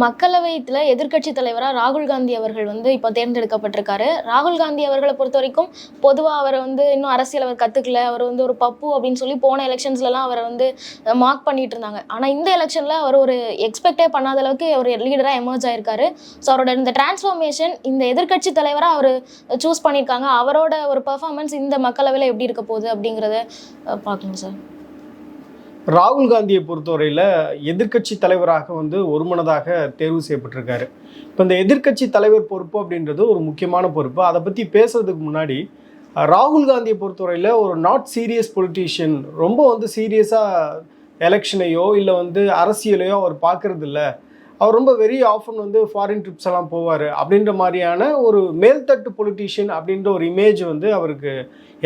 மக்களவையில் எதிர்க்கட்சி தலைவராக ராகுல் காந்தி அவர்கள் வந்து இப்போ தேர்ந்தெடுக்கப்பட்டிருக்காரு. ராகுல் காந்தி அவர்களை பொறுத்த வரைக்கும் பொதுவாக அவரை வந்து இன்னும் அரசியல் அவர் கற்றுக்கல அவர் வந்து ஒரு பப்பு அப்படின்னு சொல்லி போன எலெக்ஷன்ஸ்லலாம் அவரை வந்து மார்க் பண்ணிட்டு இருந்தாங்க. ஆனால் இந்த எலெக்ஷனில் அவர் ஒரு எக்ஸ்பெக்டே பண்ணாத அளவுக்கு அவர் லீடராக எமர்ஜ் ஆயிருக்காரு. ஸோ அவரோட இந்த டிரான்ஸ்ஃபர்மேஷன் இந்த எதிர்க்கட்சி தலைவராக அவர் சூஸ் பண்ணியிருக்காங்க அவரோட ஒரு பர்ஃபார்மன்ஸ் இந்த மக்களவையில் எப்படி இருக்க போகுது அப்படிங்கிறத பார்க்கணும் சார் ராகுல் காந்தியை பொறுத்தவரையில் எதிர்க்கட்சி தலைவராக வந்து ஒருமனதாக தேர்வு செய்யப்பட்டிருக்காரு. இப்போ இந்த எதிர்க்கட்சி தலைவர் பொறுப்பு அப்படின்றது ஒரு முக்கியமான பொறுப்பு. அதை பற்றி பேசுறதுக்கு முன்னாடி ராகுல் காந்தியை பொறுத்தவரையில் ஒரு நாட் சீரியஸ் பொலிட்டீஷியன் ரொம்ப வந்து சீரியஸாக எலெக்ஷனையோ இல்லை வந்து அரசியலையோ அவர் பார்க்கறது அவர் ரொம்ப வெரி ஆஃபன் வந்து ஃபாரின் ட்ரிப்ஸ் எல்லாம் போவார். அப்படின்ற மாதிரியான ஒரு மேல்தட்டு பொலிட்டீஷியன் அப்படின்ற ஒரு இமேஜ் வந்து அவருக்கு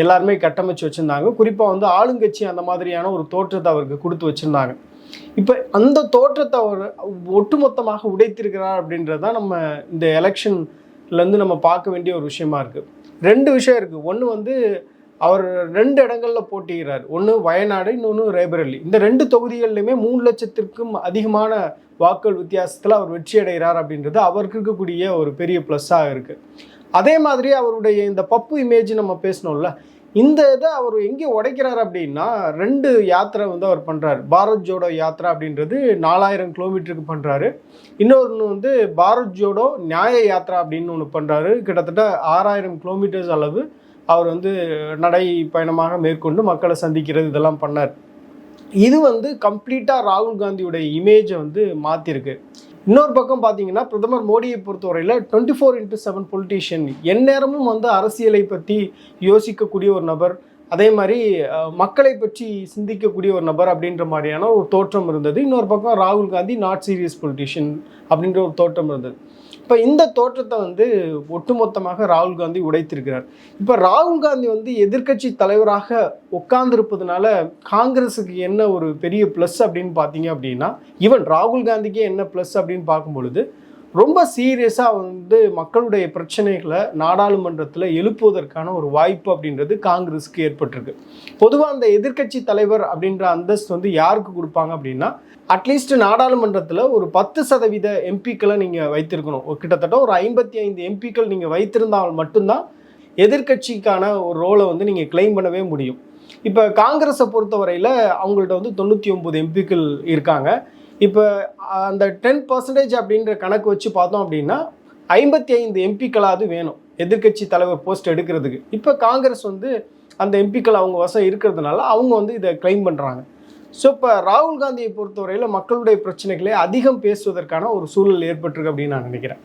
எல்லாருமே கட்டமைச்சு வச்சுருந்தாங்க. குறிப்பாக வந்து ஆளுங்கட்சி அந்த மாதிரியான ஒரு தோற்றத்தை அவருக்கு கொடுத்து வச்சுருந்தாங்க. இப்போ அந்த தோற்றத்தை அவர் ஒட்டுமொத்தமாக உடைத்திருக்கிறார் அப்படின்றது தான் நம்ம இந்த எலெக்ஷன்லேருந்து நம்ம பார்க்க வேண்டிய ஒரு விஷயமா இருக்குது ரெண்டு விஷயம் இருக்குது ஒன்று வந்து அவர் ரெண்டு இடங்களில் போட்டியிறார் ஒன்று வயநாடு இன்னொன்று ரேபரல்லி. இந்த ரெண்டு தொகுதிகள்லையுமே மூணு லட்சத்திற்கும் அதிகமான வாக்குகள் வித்தியாசத்தில் அவர் வெற்றி அடைகிறார் அப்படின்றது அவருக்கு இருக்கக்கூடிய ஒரு பெரிய ப்ளஸ்ஸாக இருக்குது அதே மாதிரி அவருடைய இந்த பப்பு இமேஜ் நம்ம பேசணும்ல. இந்த இதை அவர் எங்கே உடைக்கிறார் அப்படின்னா ரெண்டு யாத்திரை வந்து அவர் பண்ணுறாரு பாரத் ஜோடோ யாத்ரா அப்படின்றது நாலாயிரம் கிலோமீட்டருக்கு பண்ணுறாரு இன்னொன்று வந்து பாரத் ஜோடோ நியாய யாத்ரா அப்படின்னு ஒன்று பண்ணுறாரு கிட்டத்தட்ட ஆறாயிரம் கிலோமீட்டர்ஸ் அளவு அவர் வந்து நடை பயணமாக மேற்கொண்டு மக்களை சந்திக்கிறது இதெல்லாம் பண்ணார். இது வந்து கம்ப்ளீட்டாக ராகுல் காந்தியுடைய இமேஜை வந்து மாற்றிருக்கு இன்னொரு பக்கம் பார்த்தீங்கன்னா பிரதமர் மோடியை பொறுத்தவரையில் twenty four into seven politician எந்நேரமும் வந்து அரசியலை பற்றி யோசிக்கக்கூடிய ஒரு நபர். அதே மாதிரி மக்களை பற்றி சிந்திக்கக்கூடிய ஒரு நபர் அப்படின்ற மாதிரியான ஒரு தோற்றம் இருந்தது. இன்னொரு பக்கம் ராகுல் காந்தி நாட் சீரியஸ் பொலிட்டீஷியன் அப்படின்ற ஒரு தோற்றம் இருந்தது. இப்போ இந்த தோற்றத்தை வந்து ஒட்டுமொத்தமாக ராகுல் காந்தி உடைத்திருக்கிறார். இப்போ ராகுல் காந்தி வந்து எதிர்க்கட்சி தலைவராக உட்கார்ந்திருப்பதுனால காங்கிரஸுக்கு என்ன ஒரு பெரிய ப்ளஸ் அப்படின்னு பார்த்தீங்க அப்படின்னா ஈவன் ராகுல் காந்திக்கே என்ன ப்ளஸ் அப்படின்னு பார்க்கும் பொழுது ரொம்ப சீரியஸாக வந்து மக்களுடைய பிரச்சனைகளை நாடாளுமன்றத்தில் எழுப்புவதற்கான ஒரு வாய்ப்பு அப்படின்றது காங்கிரஸுக்கு ஏற்பட்டிருக்கு. பொதுவாக அந்த எதிர்க்கட்சி தலைவர் அப்படின்ற அந்தஸ்து வந்து யாருக்கு கொடுப்பாங்க அப்படின்னா அட்லீஸ்ட் நாடாளுமன்றத்தில் ஒரு பத்து சதவீத எம்பிக்களை நீங்கள் வைத்திருக்கணும். கிட்டத்தட்ட ஒரு ஐம்பத்தி ஐந்து எம்பிக்கள் நீங்கள் வைத்திருந்தால் மட்டும்தான் எதிர்க்கட்சிக்கான ஒரு ரோலை வந்து நீங்கள் கிளைம் பண்ணவே முடியும். இப்போ காங்கிரஸை பொறுத்தவரையில் அவங்கள்ட்ட வந்து தொண்ணூற்றி ஒம்பது எம்பிக்கள் இருக்காங்க. இப்போ அந்த டென் பர்சன்டேஜ் அப்படின்ற கணக்கு வச்சு பார்த்தோம் அப்படின்னா ஐம்பத்தி ஐந்து எம்பிக்களாவது வேணும். எதிர்க்கட்சி தலைவர் போஸ்ட் எடுக்கிறதுக்கு. இப்போ காங்கிரஸ் வந்து அந்த எம்பிக்கள் அவங்க வசம் இருக்கிறதுனால அவங்க வந்து இதை கிளைம் பண்ணுறாங்க ஸோ இப்போ ராகுல் காந்தியை பொறுத்தவரையில் மக்களுடைய பிரச்சனைகளை அதிகம் பேசுவதற்கான ஒரு சூழல் ஏற்பட்டிருக்கு அப்படின்னு நான் நினைக்கிறேன்.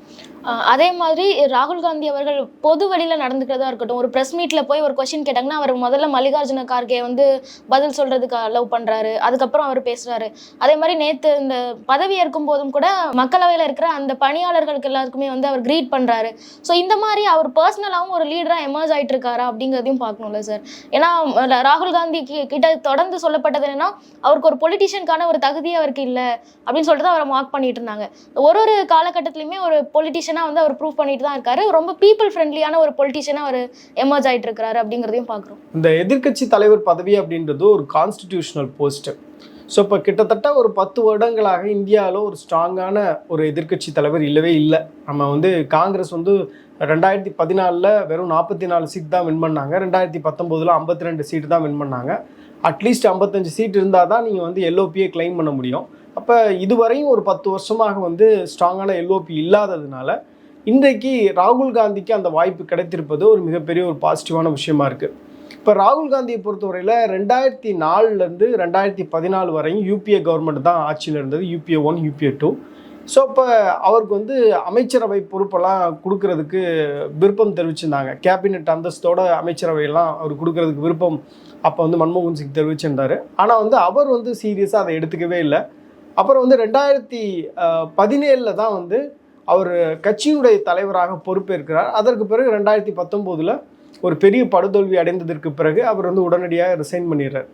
அதே மாதிரி ராகுல் காந்தி அவர்கள் பொது வழியில் நடந்துக்கிறதா இருக்கட்டும் ஒரு ப்ரெஸ் மீட்டில் போய் ஒரு கொஷின் கேட்டாங்கன்னா அவர் முதல்ல மல்லிகார்ஜுன கார்கே வந்து பதில் சொல்கிறதுக்கு அலோவ் பண்ணுறாரு அதுக்கப்புறம் அவர் பேசுகிறாரு அதே மாதிரி நேற்று இந்த பதவி ஏற்கும் போதும் கூட மக்களவையில் இருக்கிற அந்த பணியாளர்களுக்கு எல்லாருக்குமே வந்து அவர் க்ரீட் பண்ணுறாரு ஸோ இந்த மாதிரி அவர் பர்சனலாகவும் ஒரு லீடராக எமர்ஜ் ஆகிட்டு இருக்காரா அப்படிங்கிறதையும் பார்க்கணும்ல சார் ஏன்னா ராகுல் காந்தி கிட்ட தொடர்ந்து சொல்லப்பட்டது என்னன்னா அவருக்கு ஒரு பொலிட்டிஷியனுக்கான ஒரு தகுதி அவருக்கு இல்லை அப்படின்னு சொல்லிட்டு தான் அவரை மார்க் பண்ணிட்டு இருந்தாங்க. ஒரு ஒரு காலகட்டத்திலையுமே ஒரு பொலிட்டிஷியனாக வந்து அவர் ப்ரூவ் பண்ணிட்டு தான் இருக்காரு. ரொம்ப பீப்புள் ஃப்ரெண்ட்லியான ஒரு பொலிட்டிஷியனாக அவர் எமர்ஜ் ஆகிட்டு இருக்கிறாரு அப்படிங்கிறதையும் பார்க்குறோம். இந்த எதிர்க்கட்சி தலைவர் பதவி அப்படின்றது ஒரு கான்ஸ்டிடியூஷனல் போஸ்ட் ஸோ இப்போ கிட்டத்தட்ட ஒரு பத்து வருடங்களாக இந்தியாவில் ஒரு ஸ்ட்ராங்கான ஒரு எதிர்க்கட்சி தலைவர் இல்லவே இல்லை. நம்ம வந்து காங்கிரஸ் வந்து ரெண்டாயிரத்தி பதினாலில் வெறும் நாற்பத்தி நாலு சீட் தான் வின் பண்ணாங்க. ரெண்டாயிரத்தி பத்தொம்போதில் ஐம்பத்தி ரெண்டு சீட்டு தான் வின் பண்ணாங்க. அட்லீஸ்ட் ஐம்பத்தஞ்சு சீட் இருந்தால் தான் நீங்கள் வந்து எல்ஓபியை கிளைம் பண்ண முடியும். அப்போ இதுவரையும் ஒரு பத்து வருஷமாக வந்து ஸ்ட்ராங்கான எல்ஓபி இல்லாததுனால இன்றைக்கு ராகுல் காந்திக்கு அந்த வாய்ப்பு கிடைத்திருப்பது ஒரு மிகப்பெரிய ஒரு பாசிட்டிவான விஷயமா இருக்குது இப்போ ராகுல் காந்தியை பொறுத்தவரையில் ரெண்டாயிரத்தி நாலுலேருந்து ரெண்டாயிரத்தி பதினாலு வரையும் யூபிஏ கவர்மெண்ட் தான் ஆட்சியில் இருந்தது. UPA one UPA two so இப்போ அவருக்கு வந்து அமைச்சரவை பொறுப்பெல்லாம் கொடுக்கறதுக்கு விருப்பம் தெரிவிச்சிருந்தாங்க. கேபினெட் அந்தஸ்தோட அமைச்சரவையெல்லாம் அவர் கொடுக்கறதுக்கு விருப்பம் அப்போ வந்து மன்மோகன் சிங் தெரிவிச்சிருந்தார். ஆனால் வந்து அவர் வந்து சீரியஸாக அதை எடுத்துக்கவே இல்லை. அப்புறம் வந்து ரெண்டாயிரத்தி பதினேழில் தான் வந்து அவர் கட்சியினுடைய தலைவராக பொறுப்பேற்கிறார். அதற்கு பிறகு ரெண்டாயிரத்தி பத்தொம்போதில் ஒரு பெரிய படுதோல்வி அடைந்ததற்கு பிறகு அவர் வந்து உடனடியாக ரிசைன் பண்ணிடுறார்.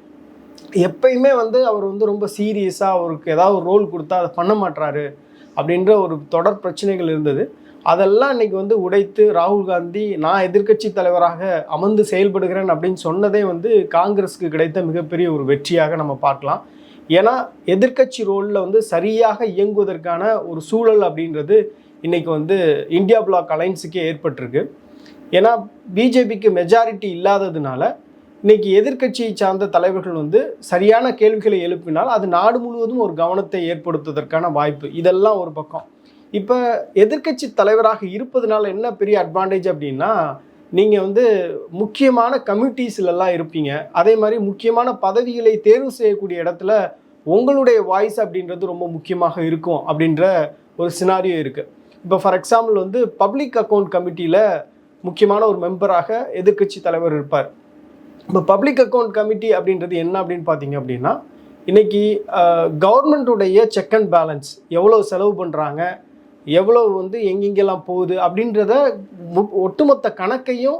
எப்பயுமே வந்து அவர் வந்து ரொம்ப சீரியஸாக அவருக்கு ஏதாவது ஒரு ரோல் கொடுத்தா அதை பண்ண மாட்டாரு அப்படின்ற ஒரு தொடர் பிரச்சனைகள் இருந்தது. அதெல்லாம் இன்னைக்கு வந்து உடைத்து ராகுல் காந்தி நான் எதிர்க்கட்சி தலைவராக அமர்ந்து செயல்படுகிறேன் அப்படின்னு சொன்னதே வந்து காங்கிரஸுக்கு கிடைத்த மிகப்பெரிய ஒரு வெற்றியாக நம்ம பார்க்கலாம். ஏன்னா எதிர்க்கட்சி ரோலில் வந்து சரியாக இயங்குவதற்கான ஒரு சூழல் அப்படின்றது இன்றைக்கி வந்து இந்தியா பிளாக் அலைன்ஸுக்கே ஏற்பட்டிருக்கு. ஏன்னா பிஜேபிக்கு மெஜாரிட்டி இல்லாததுனால இன்றைக்கி எதிர்க்கட்சியை சார்ந்த தலைவர்கள் வந்து சரியான கேள்விகளை எழுப்பினால் அது நாடு முழுவதும் ஒரு கவனத்தை ஏற்படுத்துவதற்கான வாய்ப்பு. இதெல்லாம் ஒரு பக்கம். இப்போ எதிர்க்கட்சி தலைவராக இருப்பதனால என்ன பெரிய அட்வான்டேஜ் அப்படின்னா நீங்கள் வந்து முக்கியமான கமிட்டிஸ்லலாம் இருப்பீங்க. அதே மாதிரி முக்கியமான பதவிகளை தேர்வு செய்யக்கூடிய இடத்துல உங்களுடைய வாய்ஸ் அப்படின்றது ரொம்ப முக்கியமாக இருக்கும் அப்படின்ற ஒரு சினாரியோ இருக்குது இப்போ ஃபார் எக்ஸாம்பிள் வந்து பப்ளிக் அக்கௌண்ட் கமிட்டியில் முக்கியமான ஒரு மெம்பராக எதிர்க்கட்சி தலைவர் இருப்பார். இப்போ பப்ளிக் அக்கௌண்ட் கமிட்டி அப்படின்றது என்ன அப்படின்னு பார்த்தீங்க அப்படின்னா இன்றைக்கி கவர்மெண்ட்டுடைய செக் அண்ட் பேலன்ஸ் எவ்வளோ செலவு பண்ணுறாங்க எவ்வளோ வந்து எங்கெங்கெல்லாம் போகுது அப்படின்றத மு- ஒட்டுமொத்த கணக்கையும்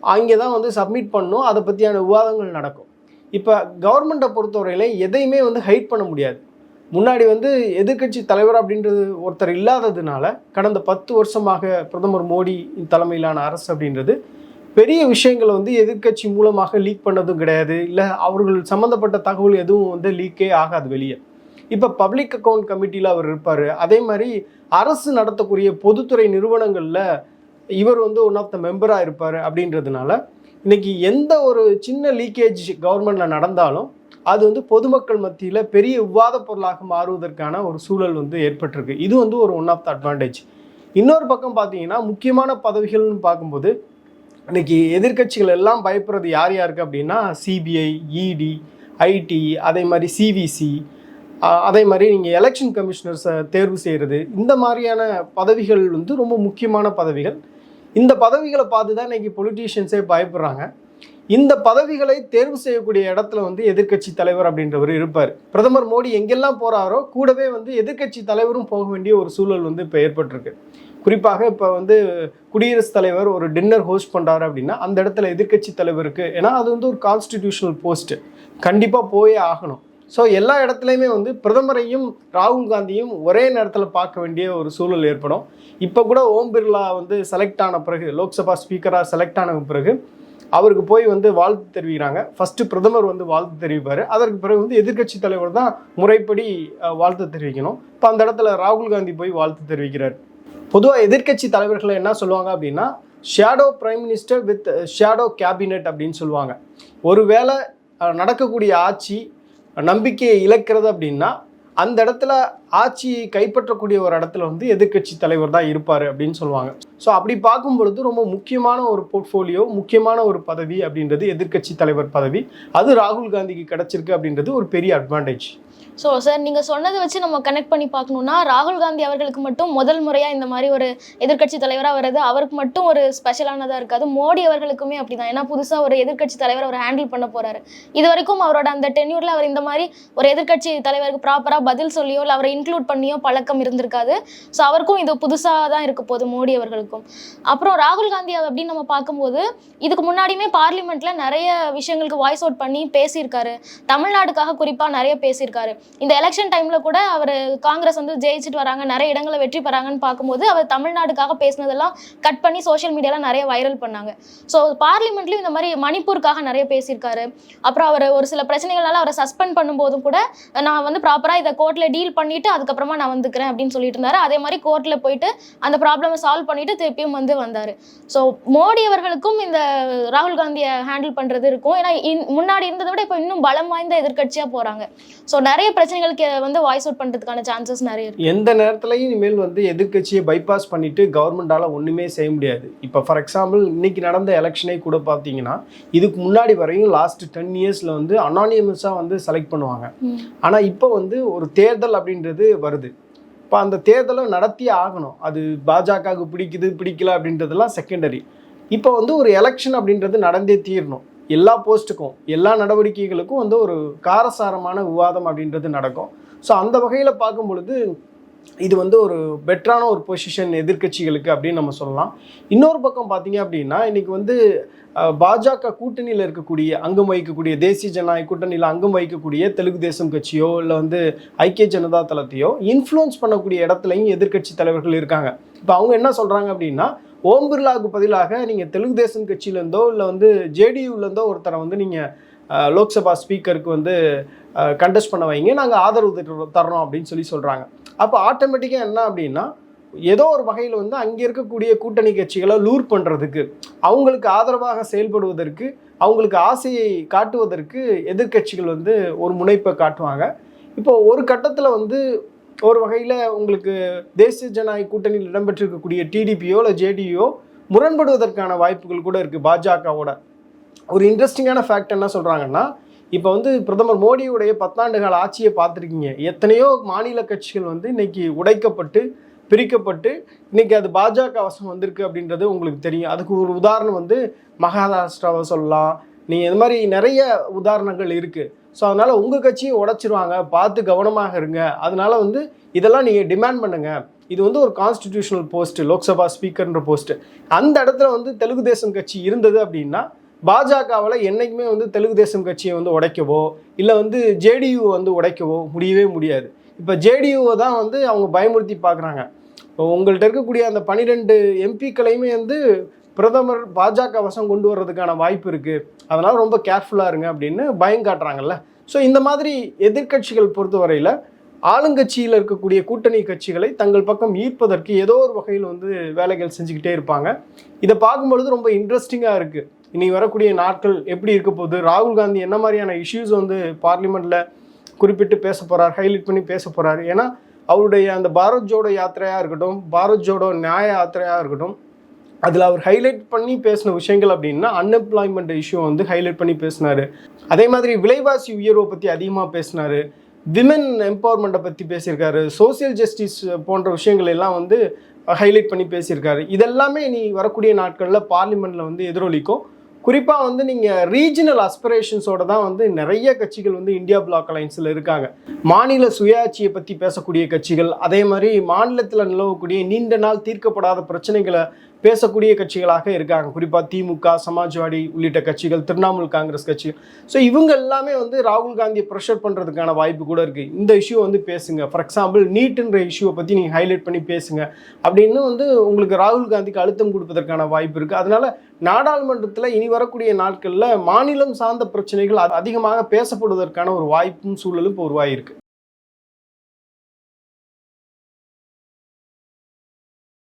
அங்கே தான் வந்து சப்மிட் பண்ணும். அதை பற்றியான விவாதங்கள் நடக்கும். இப்போ கவர்மெண்ட்டை பொறுத்தவரையில எதையுமே வந்து ஹைட் பண்ண முடியாது. முன்னாடி வந்து எதிர்க்கட்சி தலைவர் அப்படின்றது ஒருத்தர் இல்லாததுனால கடந்த பத்து வருஷமாக பிரதமர் மோடி தலைமையிலான அரசு அப்படின்றது பெரிய விஷயங்களை வந்து எதிர்க்கட்சி மூலமாக லீக் பண்ணதும் கிடையாது. இல்லை அவர்கள் சம்மந்தப்பட்ட தகவல் எதுவும் வந்து லீக்கே ஆகாது வெளியே. இப்போ பப்ளிக் அக்கௌண்ட் கமிட்டியில் அவர் இருப்பார். அதே மாதிரி அரசு நடத்தக்கூடிய பொதுத்துறை நிறுவனங்களில் இவர் வந்து ஒன் ஆஃப் த மெம்பராக இருப்பார் அப்படின்றதுனால இன்னைக்கு எந்த ஒரு சின்ன லீக்கேஜ் கவர்மெண்ட்டில் நடந்தாலும் அது வந்து பொதுமக்கள் மத்தியில் பெரிய விவாத பொருளாக மாறுவதற்கான ஒரு சூழல் வந்து ஏற்பட்டிருக்கு. இது வந்து ஒரு ஒன் ஆஃப் த அட்வான்டேஜ் இன்னொரு பக்கம் பார்த்தீங்கன்னா முக்கியமான பதவிகள்னு பார்க்கும்போது இன்னைக்கு எதிர்க்கட்சிகள் எல்லாம் பயப்படுறது யார் யாருக்கு அப்படின்னா சிபிஐ இடி ஐடி அதே மாதிரி சிவிசி அதே மாதிரி நீங்கள் எலெக்ஷன் கமிஷனர்ஸை தேர்வு செய்கிறது இந்த மாதிரியான பதவிகள் வந்து ரொம்ப முக்கியமான பதவிகள். இந்த பதவிகளை பார்த்து தான் இன்றைக்கி பொலிட்டீஷியன்ஸே பயப்படுறாங்க. இந்த பதவிகளை தேர்வு செய்யக்கூடிய இடத்துல வந்து எதிர்க்கட்சி தலைவர் அப்படின்றவர் இருப்பார். பிரதமர் மோடி எங்கெல்லாம் போகிறாரோ கூடவே வந்து எதிர்க்கட்சி தலைவரும் போக வேண்டிய ஒரு சூழல் வந்து இப்போ ஏற்பட்டிருக்கு. குறிப்பாக இப்போ வந்து குடியரசுத் தலைவர் ஒரு டின்னர் ஹோஸ்ட் பண்ணுறாரு அப்படின்னா அந்த இடத்துல எதிர்க்கட்சி தலைவருக்கு ஏன்னா அது வந்து ஒரு கான்ஸ்டிடியூஷனல் போஸ்ட்டு கண்டிப்பாக போயே ஆகணும். ஸோ எல்லா இடத்துலையுமே வந்து பிரதமரையும் ராகுல் காந்தியும் ஒரே நேரத்தில் பார்க்க வேண்டிய ஒரு சூழல் ஏற்படும். இப்போ கூட ஓம் பிர்லா வந்து செலக்ட் ஆன பிறகு லோக்சபா ஸ்பீக்கராக செலக்ட் ஆன பிறகு அவருக்கு போய் வந்து வாழ்த்து தெரிவிக்கிறாங்க. ஃபஸ்ட்டு பிரதமர் வந்து வாழ்த்து தெரிவிப்பார். அதற்கு பிறகு வந்து எதிர்க்கட்சி தலைவர் தான் முறைப்படி வாழ்த்து தெரிவிக்கணும். இப்போ அந்த இடத்துல ராகுல் காந்தி போய் வாழ்த்து தெரிவிக்கிறார். பொதுவாக எதிர்க்கட்சி தலைவர்களை என்ன சொல்லுவாங்க அப்படின்னா shadow prime minister with shadow cabinet அப்படின்னு சொல்லுவாங்க. ஒருவேளை நடக்கக்கூடிய ஆட்சி நம்பிக்கையை இழக்கிறது அப்படின்னா அந்த இடத்துல ஆட்சியை கைப்பற்றக்கூடிய ஒரு இடத்துல வந்து எதிர்க்கட்சி தலைவர் தான் இருப்பார் அப்படின்னு சொல்லுவாங்க. ஸோ அப்படி பார்க்கும் பொழுது ரொம்ப முக்கியமான ஒரு போர்ட்ஃபோலியோ முக்கியமான ஒரு பதவி அப்படின்றது எதிர்க்கட்சி தலைவர் பதவி. அது ராகுல் காந்திக்கு கிடச்சிருக்கு அப்படின்றது ஒரு பெரிய அட்வான்டேஜ் ஸோ சார் நீங்கள் சொன்னதை வச்சு நம்ம கனெக்ட் பண்ணி பார்க்கணுன்னா ராகுல் காந்தி அவர்களுக்கு மட்டும் முதல் முறையாக இந்த மாதிரி ஒரு எதிர்க்கட்சி தலைவராக வர்றது அவருக்கு மட்டும் ஒரு ஸ்பெஷலானதாக இருக்காது. மோடி அவர்களுக்குமே அப்படி தான் ஏன்னா புதுசாக ஒரு எதிர்க்கட்சி தலைவர் அவர் ஹேண்டில் பண்ண போகிறாரு இது வரைக்கும் அவரோட அந்த டென்யூரில் அவர் இந்த மாதிரி ஒரு எதிர்க்கட்சி தலைவருக்கு ப்ராப்பராக பதில் சொல்லியோ இல்லை அவரை இன்க்ளூட் பண்ணியோ பழக்கம் இருந்திருக்காது. ஸோ அவருக்கும் இது புதுசாக தான் இருக்க போகுது மோடி அவர்களுக்கும். அப்புறம் ராகுல் காந்தி அப்படின்னு நம்ம பார்க்கும்போது இதுக்கு முன்னாடியுமே பார்லிமெண்ட்டில் நிறைய விஷயங்களுக்கு வாய்ஸ் அவுட் பண்ணி பேசியிருக்காரு. தமிழ்நாடுக்காக குறிப்பாக நிறைய பேசியிருக்காரு. இந்த எலெக்ஷன் டைம்ல கூட அவர் காங்கிரஸ் வந்து ஜெயிச்சுட்டு வராங்க நிறைய இடங்களை வெற்றி பெறாங்கன்னு பார்க்கும்போது அவர் தமிழ்நாடுக்காக பேசினதெல்லாம் கட் பண்ணி சோஷியல் மீடியால நிறைய வைரல் பண்ணாங்க. ஸோ பார்லிமெண்ட்லயும் இந்த மாதிரி மணிப்பூருக்காக நிறைய பேசியிருக்காரு. அப்புறம் அவர் ஒரு சில பிரச்சனைகளால அவரை சஸ்பெண்ட் பண்ணும்போதும் கூட நான் வந்து ப்ராப்பரா இதை கோர்ட்ல டீல் பண்ணிட்டு அதுக்கப்புறமா நான் வந்துக்கிறேன் அப்படின்னு சொல்லிட்டு இருந்தாரு. அதே மாதிரி கோர்ட்ல போயிட்டு அந்த ப்ராப்ளமை சால்வ் பண்ணிட்டு திருப்பியும் வந்து வந்தாரு. ஸோ மோடி அவர்களுக்கும் இந்த ராகுல் காந்தியை ஹேண்டில் பண்றது இருக்கும். ஏன்னா இன்- முன்னாடி இருந்ததை விட இப்போ இன்னும் பலம் வாய்ந்த எதிர்க்கட்சியா போறாங்க. ஸோ நிறைய பிரச்சனைகளுக்கு வந்து வாய்ஸ் அவுட் பண்றதுக்கான சான்சஸ் நிறைய இருக்கு. எந்த நேரத்துலையும் இனிமேல் வந்து எதிர்க்கட்சியை பைபாஸ் பண்ணிட்டு கவர்மெண்டால ஒண்ணுமே செய்ய முடியாது. இப்போ ஃபார் எக்ஸாம்பிள் இன்னைக்கு நடந்த எலெக்ஷனே கூட பார்த்தீங்கன்னா இதுக்கு முன்னாடி வரையும் லாஸ்ட் டென் இயர்ஸ்ல வந்து அனானியமஸாக வந்து செலக்ட் பண்ணுவாங்க. ம். ஆனா இப்போ வந்து ஒரு தேர்தல் அப்படின்றது வருது. இப்போ அந்த தேர்தலை நடத்தியே ஆகணும். அது பாஜகவுக்கு பிடிக்குது பிடிக்கல அப்படின்றதெல்லாம் செகண்டரி இப்போ வந்து ஒரு எலெக்ஷன் அப்படின்றது நடந்தே தீரணும். எல்லா போஸ்ட்டுக்கும் எல்லா நடவடிக்கைகளுக்கும் வந்து ஒரு காரசாரமான விவாதம் அப்படின்றது நடக்கும். ஸோ அந்த வகையில் பார்க்கும் பொழுது இது வந்து ஒரு பெட்டரான ஒரு பொசிஷன் எதிர்க்கட்சிகளுக்கு அப்படின்னு நம்ம சொல்லலாம். இன்னொரு பக்கம் பார்த்தீங்க அப்படின்னா இன்றைக்கி வந்து பாஜக கூட்டணியில் இருக்கக்கூடிய அங்கம் வகிக்கக்கூடிய தேசிய ஜனநாயக கூட்டணியில் அங்கம் வகிக்கக்கூடிய தெலுங்கு தேசம் கட்சியோ இல்லை வந்து ஐக்கிய ஜனதா தளத்தையோ இன்ஃப்ளூயன்ஸ் பண்ணக்கூடிய இடத்துலையும் எதிர்க்கட்சி தலைவர்கள் இருக்காங்க. இப்போ அவங்க என்ன சொல்கிறாங்க அப்படின்னா ஓம் பிர்லாவுக்கு பதிலாக நீங்கள் தெலுங்கு தேசம் கட்சியிலேருந்தோ இல்லை வந்து ஜேடியூலேருந்தோ ஒருத்தரை வந்து நீங்கள் லோக்சபா ஸ்பீக்கருக்கு வந்து கண்டெஸ்ட் பண்ண வைங்க நாங்கள் ஆதரவு தரணும் அப்படின்னு சொல்லி சொல்கிறாங்க அப்போ ஆட்டோமேட்டிக்காக என்ன அப்படின்னா ஏதோ ஒரு வகையில் வந்து அங்கே இருக்கக்கூடிய கூட்டணி கட்சிகளை லூர் பண்ணுறதுக்கு அவங்களுக்கு ஆதரவாக செயல்படுவதற்கு அவங்களுக்கு ஆசையை காட்டுவதற்கு எதிர்க்கட்சிகள் வந்து ஒரு முனைப்பை காட்டுவாங்க. இப்போ ஒரு கட்டத்தில் வந்து ஒரு வகையில் உங்களுக்கு தேசிய ஜனநாயக கூட்டணியில் இடம்பெற்றிருக்கக்கூடிய டிடிபியோ இல்லை ஜேடியோ முரண்படுவதற்கான வாய்ப்புகள் கூட இருக்குது பாஜகவோட. ஒரு இன்ட்ரெஸ்டிங்கான ஃபேக்ட் என்ன சொல்கிறாங்கன்னா இப்போ வந்து பிரதமர் மோடியுடைய பத்தாண்டு கால ஆட்சியை பார்த்துருக்கீங்க. எத்தனையோ மாநில கட்சிகள் வந்து இன்னைக்கு உடைக்கப்பட்டு பிரிக்கப்பட்டு இன்னைக்கு அது பாஜக வசம் வந்திருக்கு அப்படின்றது உங்களுக்கு தெரியும். அதுக்கு ஒரு உதாரணம் வந்து மகாராஷ்டிராவை சொல்லலாம். நீங்கள் இது மாதிரி நிறைய உதாரணங்கள் இருக்குது ஸோ அதனால் உங்கள் கட்சியை உடைச்சிருவாங்க. பார்த்து கவனமாக இருங்க. அதனால வந்து இதெல்லாம் நீங்கள் டிமாண்ட் பண்ணுங்க. இது வந்து ஒரு கான்ஸ்டிடியூஷனல் போஸ்ட் லோக்சபா ஸ்பீக்கர்ன்ற போஸ்ட் அந்த இடத்துல வந்து தெலுங்கு தேசம் கட்சி இருந்தது அப்படின்னா பாஜகவில் என்றைக்குமே வந்து தெலுங்கு தேசம் கட்சியை வந்து உடைக்கவோ இல்லை வந்து ஜேடியு வந்து உடைக்கவோ முடியவே முடியாது. இப்போ ஜேடியுவை தான் வந்து அவங்க பயமுறுத்தி பார்க்குறாங்க இப்போ உங்கள்கிட்ட இருக்கக்கூடிய அந்த பன்னிரெண்டு எம்பிக்களையுமே வந்து பிரதமர் பாஜக வசம் கொண்டு வர்றதுக்கான வாய்ப்பு இருக்குது அதனால் ரொம்ப கேர்ஃபுல்லாக இருங்க அப்படின்னு பயம் காட்டுறாங்கல்ல. ஸோ இந்த மாதிரி எதிர்க்கட்சிகள் பொறுத்தவரையில் ஆளுங்கட்சியில் இருக்கக்கூடிய கூட்டணி கட்சிகளை தங்கள் பக்கம் ஈர்ப்பதற்கு ஏதோ ஒரு வகையில் வந்து வேலைகள் செஞ்சுக்கிட்டே இருப்பாங்க. இதை பார்க்கும்பொழுது ரொம்ப இன்ட்ரெஸ்டிங்காக இருக்குது இனி வரக்கூடிய நாட்கள் எப்படி இருக்க போகுது? ராகுல் காந்தி என்ன மாதிரியான இஷ்யூஸ் வந்து பார்லிமெண்ட்டில் குறிப்பிட்டு பேச போகிறார் ஹைலைட் பண்ணி பேச போகிறார் ஏன்னா அவருடைய அந்த பாரத் ஜோடோ யாத்திரையாக இருக்கட்டும் பாரத் ஜோடோ நியாய யாத்திரையாக இருக்கட்டும் அதில் அவர் ஹைலைட் பண்ணி பேசின விஷயங்கள் அப்படின்னா அன்எம்ப்ளாய்மெண்ட் இஷ்யூ வந்து ஹைலைட் பண்ணி பேசினார். அதே மாதிரி விலைவாசி உயர்வை பற்றி அதிகமாக பேசினார். விமன் எம்பவர்மெண்ட்டை பற்றி பேசியிருக்காரு. சோசியல் ஜஸ்டிஸ் போன்ற விஷயங்கள் எல்லாம் வந்து ஹைலைட் பண்ணி பேசியிருக்காரு. இதெல்லாமே நீ வரக்கூடிய நாட்களில் பார்லிமெண்ட்டில் வந்து எதிரொலிக்கும். குறிப்பாக வந்து நீங்கள் ரீஜனல் அஸ்பிரேஷன்ஸோட தான் வந்து நிறைய கட்சிகள் வந்து இந்தியா பிளாக் அலைன்ஸில் இருக்காங்க. மாநில சுயாட்சியை பற்றி பேசக்கூடிய கட்சிகள் அதே மாதிரி மாநிலத்தில் நிலவக்கூடிய நீண்ட நாள் தீர்க்கப்படாத பிரச்சனைகளை பேசக்கூடிய கட்சிகளாக இருக்காங்க. குறிப்பாக திமுக சமாஜ்வாடி உள்ளிட்ட கட்சிகள் திரிணாமுல் காங்கிரஸ் கட்சிகள் ஸோ இவங்க எல்லாமே வந்து ராகுல் காந்தியை ப்ரெஷர் பண்ணுறதுக்கான வாய்ப்பு கூட இருக்குது இந்த இஷ்யூ வந்து பேசுங்க. ஃபார் எக்ஸாம்பிள் நீட்டுன்ற இஷ்யூவை பற்றி நீங்கள் ஹைலைட் பண்ணி பேசுங்க. அப்படின்னு வந்து உங்களுக்கு ராகுல் காந்திக்கு அழுத்தம் கொடுப்பதற்கான வாய்ப்பு இருக்குது அதனால நாடாளுமன்றத்தில் இனி வரக்கூடிய நாட்களில் மாநிலம் சார்ந்த பிரச்சனைகள் அதிகமாக பேசப்படுவதற்கான ஒரு வாய்ப்பும் சூழலும் இப்போ உருவாகிருக்கு